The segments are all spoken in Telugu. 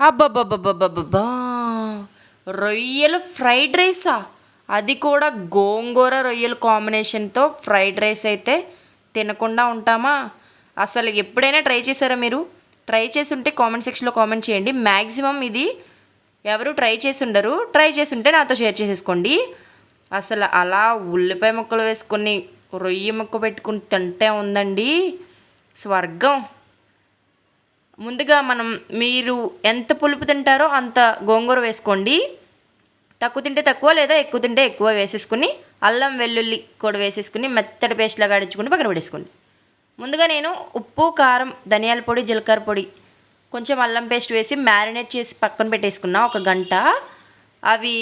అబ్బబ్బబ్బబ్బబ్బబ్బా. రొయ్యలు ఫ్రైడ్ రైసా? అది కూడా గోంగూర రొయ్యల కాంబినేషన్తో ఫ్రైడ్ రైస్ అయితే తినకుండా ఉంటామా? అసలు ఎప్పుడైనా ట్రై చేశారా మీరు? ట్రై చేసి ఉంటే కామెంట్ సెక్షన్లో కామెంట్ చేయండి. మ్యాక్సిమం ఇది ఎవరు ట్రై చేసి ఉండరు. ట్రై చేసి ఉంటే నాతో షేర్ చేసేసుకోండి. అసలు అలా ఉల్లిపాయ ముక్కలు వేసుకొని రొయ్య ముక్క పెట్టుకుని తింటే ఉందండి. స్వర్గం. ముందుగా మనం మీరు ఎంత పులుపు తింటారో అంత గోంగూర వేసుకోండి. తక్కువ తింటే తక్కువ లేదా ఎక్కువ తింటే ఎక్కువ వేసేసుకుని అల్లం వెల్లుల్లి కూడా వేసేసుకుని మెత్తటి పేస్ట్లా గడించుకుని పక్కన పెట్టేసుకోండి. ముందుగా నేను ఉప్పు కారం ధనియాల పొడి జీలకర్ర పొడి కొంచెం అల్లం పేస్ట్ వేసి మ్యారినేట్ చేసి పక్కన పెట్టేసుకున్నా ఒక గంట. అవి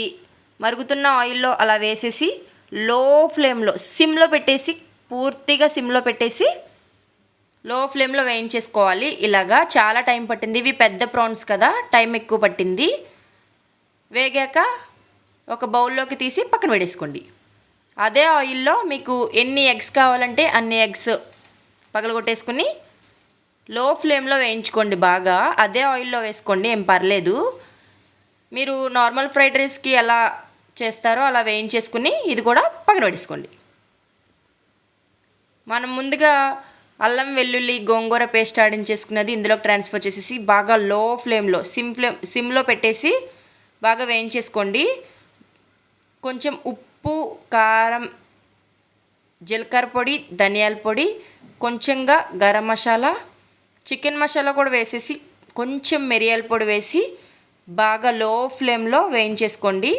మరుగుతున్న ఆయిల్లో అలా వేసేసి లో ఫ్లేమ్లో సిమ్లో పెట్టేసి పూర్తిగా సిమ్లో పెట్టేసి లో ఫ్లేమ్లో వేయించేసుకోవాలి. ఇలాగా చాలా టైం పట్టింది. ఇవి పెద్ద ప్రాన్స్ కదా టైం ఎక్కువ పట్టింది. వేగాక ఒక బౌల్లోకి తీసి పక్కన పెడేసుకోండి అదే ఆయిల్లో మీకు ఎన్ని ఎగ్స్ కావాలంటే అన్ని ఎగ్స్ పగలగొట్టేసుకుని లో ఫ్లేమ్లో వేయించుకోండి బాగా. అదే ఆయిల్లో వేసుకోండి ఏం పర్లేదు. మీరు నార్మల్ ఫ్రైడ్ రైస్కి ఎలా చేస్తారో అలా వేయించేసుకుని ఇది కూడా పక్కన పెట్టేసుకోండి. మనం ముందుగా అల్లం వెల్లుల్లి గోంగూర పేస్ట్ ఆడించేసుకున్నది ఇందులో ట్రాన్స్ఫర్ చేసేసి బాగా లో ఫ్లేమ్లో సిమ్ ఫ్లేమ్ సిమ్లో పెట్టేసి బాగా వేయించేసుకోండి. కొంచెం ఉప్పు కారం జీలకర్ర పొడి ధనియాల పొడి కొంచెంగా గరం మసాలా చికెన్ మసాలా కూడా వేసేసి కొంచెం మిరియాల పొడి వేసి బాగా లో ఫ్లేమ్లో వేయించేసుకోండి.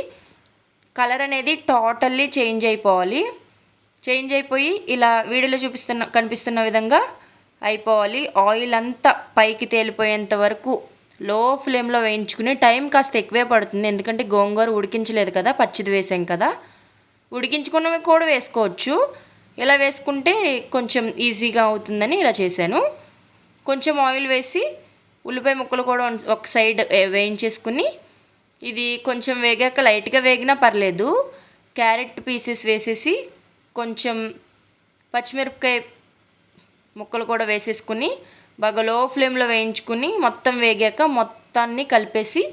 కలర్ అనేది టోటల్లీ చేంజ్ అయిపోవాలి. చేంజ్ అయిపోయి ఇలా వీడియోలో చూపిస్తున్న కనిపిస్తున్న విధంగా అయిపోవాలి. ఆయిల్ అంతా పైకి తేలిపోయేంత వరకు లో ఫ్లేమ్లో వేయించుకుని టైం కాస్త ఎక్కువే పడుతుంది. ఎందుకంటే గోంగూర ఉడికించలేదు కదా పచ్చిది వేసాం కదా. ఉడికించుకున్నవి కూడా వేసుకోవచ్చు. ఇలా వేసుకుంటే కొంచెం ఈజీగా అవుతుందని ఇలా చేశాను. కొంచెం ఆయిల్ వేసి ఉల్లిపాయ ముక్కలు కూడా ఒక సైడ్ వేయించేసుకుని ఇది కొంచెం వేగాక లైట్గా వేగినా పర్లేదు. క్యారెట్ పీసెస్ వేసేసి కొంచెం పచ్చిమిరపకాయ ముక్కలు కూడా వేసేసుకుని బాగా లో ఫ్లేమ్లో వేయించుకుని మొత్తం వేగాక మొత్తాన్ని కలిపేసి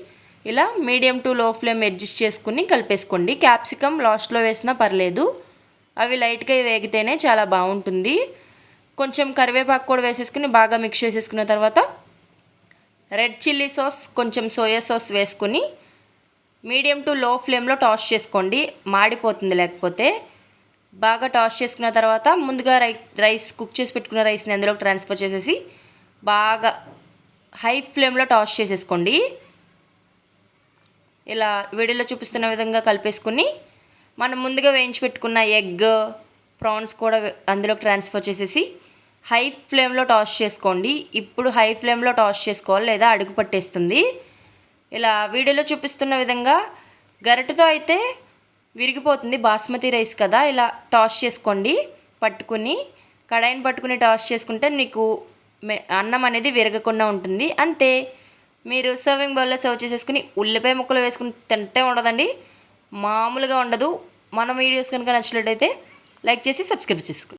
ఇలా medium to low flame adjust చేసుకుని కలిపేసుకోండి. క్యాప్సికమ్ లాస్ట్లో వేసినా పర్లేదు. అవి లైట్గా వేగితేనే చాలా బాగుంటుంది. కొంచెం కరివేపాకు కూడా వేసేసుకుని బాగా మిక్స్ చేసేసుకున్న తర్వాత రెడ్ చిల్లీ సాస్ కొంచెం సోయా సాస్ వేసుకుని మీడియం టు లో ఫ్లేమ్లో టాస్ చేసుకోండి. మాడిపోతుంది లేకపోతే బాగా టాస్ చేసుకున్న తర్వాత ముందుగా రై రైస్ కుక్ చేసి పెట్టుకున్న రైస్ని అందులోకి ట్రాన్స్ఫర్ చేసేసి బాగా హై ఫ్లేమ్లో టాస్ చేసేసుకోండి. ఇలా వీడియోలో చూపిస్తున్న విధంగా కలిపేసుకుని మనం ముందుగా వేయించి పెట్టుకున్న ఎగ్ ప్రాన్స్ కూడా అందులోకి ట్రాన్స్ఫర్ చేసేసి హై ఫ్లేమ్లో టాస్ చేసుకోండి. ఇప్పుడు హై ఫ్లేమ్లో టాస్ చేసుకోవాలి లేదా అడుగు పట్టేస్తుంది. ఇలా వీడియోలో చూపిస్తున్న విధంగా గరిటతో అయితే విరిగిపోతుంది బాస్మతి రైస్ కదా ఇలా టాస్ చేసుకోండి పట్టుకుని కడాయిని పట్టుకుని టాస్ చేసుకుంటే నీకు అన్నం అనేది విరగకుండా ఉంటుంది. అంతే మీరు సర్వింగ్ బౌల్లో సర్వ్ చేసేసుకుని ఉల్లిపాయ ముక్కలు వేసుకుని తింటే ఉండదండి మామూలుగా ఉండదు. మన వీడియోస్ కనుక నచ్చినట్టయితే లైక్ చేసి సబ్స్క్రైబ్ చేసుకోండి.